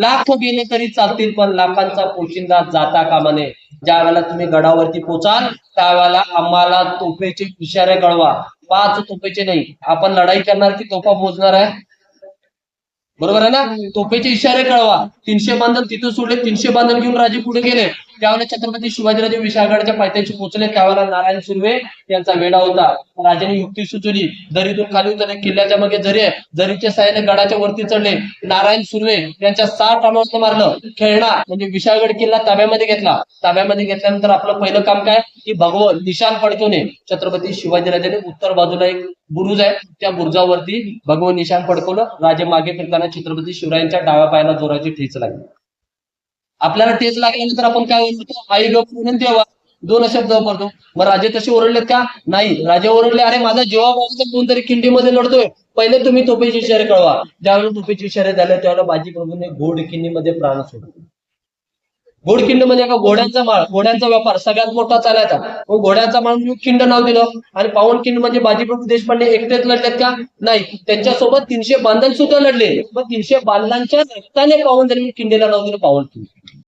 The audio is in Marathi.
लाख गेले तरी चालतील पण लाखांचा पोशिंदा जाता कामा नये. ज्या वेळेला तुम्ही गडावरती पोचाल त्यावेळेला आम्हाला तोफेचे इशारे कळवा. पाच तोफेचे नाही आपण लढाई करणार की तोफा मोजणार आहे? बरोबर आहे ना? तोफेचे इशारे कळवा. तीनशे बांधण तिथून सोडले तीनशे बांधण घेऊन राजे पुढे गेले. त्यावेळेला छत्रपती शिवाजीराजे विशाळगडच्या पायथ्याशी पोहोचले त्यावेळेला नारायण सुर्वे यांचा वेढा होता. राजाने युक्ती सुचवली दरीतून खाली उतरले किल्ल्याच्या मागे झरी आहे. झरीच्या साह्याने गडाच्या वरती चढले. नारायण सुर्वे यांच्या सात रामावरनं मारलं. खेळणा म्हणजे विशाळगड किल्ला ताब्यामध्ये घेतला. ताब्यामध्ये घेतल्यानंतर आपलं पहिलं काम काय? की भगवत निशाण फडकवणे छत्रपती शिवाजीराजाने उत्तर बाजूला एक बुरुज आहे. त्या बुरुजावरती भगवान निशाण फडकवलं राजे मागे फिरताना छत्रपती शिवरायांच्या डाव्या पायाला जोराची ठेच लागली. आपल्याला तेच लागल्यानंतर आपण काय आई गप म्हणून देवा दोन शब्द वापरतो. मग राजे तसे ओरडलेत का? नाही. राजे ओरडले अरे माझा जेव्हा बाजूचा कोणतरी खिंडीमध्ये लढतोय पहिले तुम्ही तोपेचे इशारे कळवा. ज्यावेळेला तोपेचे इशारे झाले त्यावेळेला बाजी प्रभूने घोड किंडीमध्ये प्राण सोडले घोडखिंड म्हणजे का घोड्यांचा माळ घोड्यांचा व्यापार सगळ्यात मोठा चालायचा. मग घोड्यांचा माळ म्हणून खिंड नाव दिलं. आणि पावनखिंड म्हणजे बाजीप्रभू देशपांडे एकटेच लढलेत का? नाही. त्यांच्यासोबत तीनशे बांधण सुद्धा लढले. मग तीनशे बांधलांच्या रक्ताने पावन त्यांनी खिंडीला नाव दिलं पावनखिंड